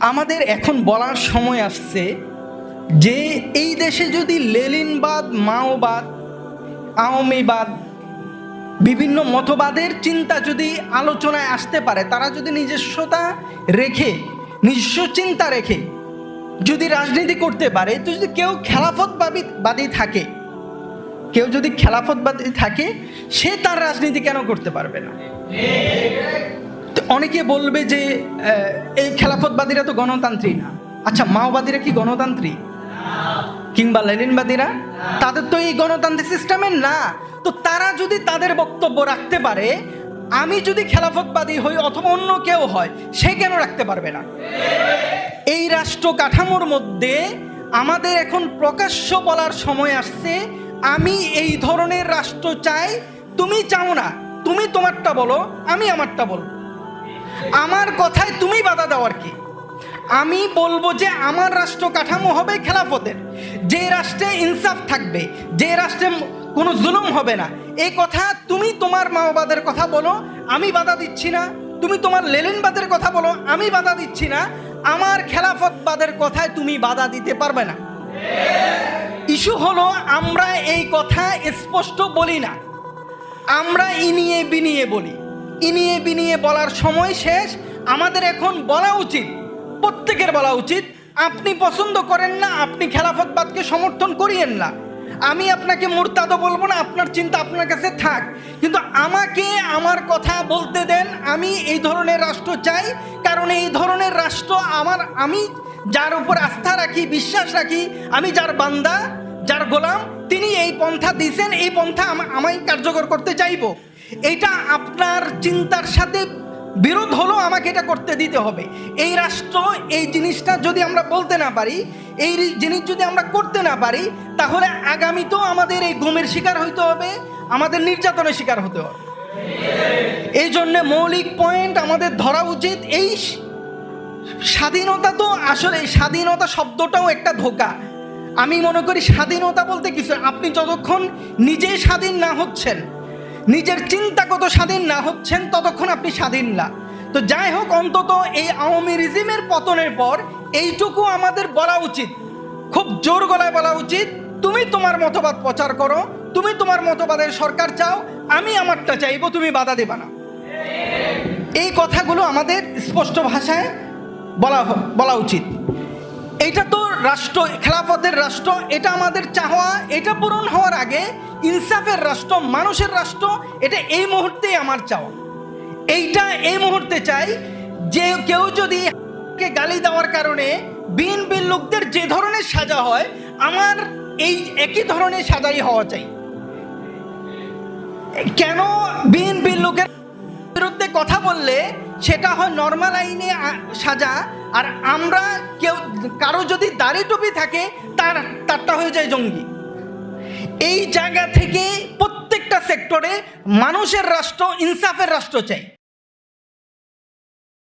আমাদের এখন বলার সময় আসছে যে এই দেশে যদি লেলিনবাদ মাওবাদ আওয়ামীবাদ বিভিন্ন মতবাদের চিন্তা যদি আলোচনায় আসতে পারে, তারা যদি নিজস্বতা রেখে, নিজস্ব চিন্তা রেখে যদি রাজনীতি করতে পারে, তো যদি কেউ খেলাফতবাদী বাদী থাকে, কেউ যদি খেলাফতবাদী থাকে, সে তার রাজনীতি কেন করতে পারবে না? অনেকে বলবে যে এই খেলাফতবাদীরা তো গণতান্ত্রিক না। আচ্ছা মাওবাদীরা কি গণতান্ত্রিক? কিংবা লেনিনবাদীরা? তাদের তো এই গণতান্ত্রিক সিস্টেমের না। তো তারা যদি তাদের বক্তব্য রাখতে পারে, আমি যদি খেলাফতবাদী হই অথবা অন্য কেউ হয়, সে কেন রাখতে পারবে না? এই রাষ্ট্র কাঠামোর মধ্যে আমাদের এখন প্রকাশ্য বলার সময় আসছে, আমি এই ধরনের রাষ্ট্র চাই, তুমি চাও না, তুমি তোমারটা বলো, আমি আমারটা বলব। আমার কথায় তুমি বাধা দেওয়ার কি। আমি বলব যে আমার রাষ্ট্র কাঠামো হবে খেলাফতের। যে রাষ্ট্রে ইনসাফ থাকবে, যে রাষ্ট্রে কোনো জুলুম হবে না এই কথা তুমি তোমার মাওবাদের কথা বলো, আমি বাধা দিচ্ছি না। তুমি তোমার লেলিনবাদের কথা বলো, আমি বাধা দিচ্ছি না। আমার খেলাফতবাদের কথায় তুমি বাধা দিতে পারবে না। ইস্যু হলো আমরা এই কথা স্পষ্ট বলি না। আমরা ইনিয়ে বিনিয়ে বলি। ইনিয়ে বিনিয়ে বলার সময় শেষ। আমাদের এখন বলা উচিত, প্রত্যেকের বলা উচিত, আপনি পছন্দ করেন না, আপনি খেলাফতবাদকে সমর্থন করিয়েন না। আমি আপনাকে মুরতাদও বলব না, আপনার চিন্তা আপনার কাছে থাক। কিন্তু আমাকে আমার কথা বলতে দেন, আমি এই ধরনের রাষ্ট্র চাই, কারণ এই ধরনের রাষ্ট্র আমার, আমি যার উপর আস্থা রাখি, বিশ্বাস রাখি, আমি যার বান্দা যার গোলাম, তিনি এই পন্থা দিয়েছেন এই পন্থা আম- আমি কার্যকর করতে চাইব। এটা আপনার চিন্তার সাথে বিরোধ হলো, আমাকে এটা করতে দিতে হবে। এই রাষ্ট্র, এই জিনিসটা যদি আমরা বলতে না পারি, এই জিনিস যদি আমরা করতে না পারি, তাহলে আগামীতেও আমাদের এই ঘুমের শিকার হইতে হবে, আমাদের নির্যাতনের শিকার হতে হবে। এই জন্য মৌলিক পয়েন্ট আমাদের ধরা উচিত। এই স্বাধীনতা তো আসলে, স্বাধীনতা শব্দটাও একটা ধোকা। আমি মনে করি স্বাধীনতা বলতে কিছু। আপনি যতক্ষণ নিজেই স্বাধীন না হচ্ছেন, নিজের চিন্তাগত স্বাধীন না হচ্ছেন, ততক্ষণ আপনি স্বাধীন না। তো যাই হোক, অন্তত এই আওয়ামী রিজিমের পতনের পর এইটুকু আমাদের বলা উচিত। খুব জোর গলায় বলা উচিত, তুমি তোমার মতবাদ প্রচার করো, তুমি তোমার মতবাদের সরকার চাও, আমি আমারটা চাইব, তুমি বাধা দেবা না। এই কথাগুলো আমাদের স্পষ্ট ভাষায় বলা বলা উচিত। এটা তো রাষ্ট্র, খেলাফতের রাষ্ট্র, এটা আমাদের চাওয়া, এটা পূরণ হওয়ার আগে ইনসাফের রাষ্ট্র, মানুষের রাষ্ট্র, এটা এই মুহূর্তেই আমার চাওয়া। এইটা এই মুহূর্তে চাই যে কেউ যদি গালি দেওয়ার কারণে বিএনপির লোকদের যে ধরনের সাজা হয়, আমার এই একই ধরনের সাজাই হওয়া চাই। কেন বিএনপির লোকের বিরুদ্ধে কথা বললে সেটা হয় নর্মাল আইনে সাজা, আর আমরা কেউ কারও যদি দাড়ি টুপি থাকে, তার তারটা হয়ে যায় জঙ্গি। এই জায়গা থেকে প্রত্যেকটা সেক্টরে মানুষের রাষ্ট্র, ইনসাফের রাষ্ট্র চাই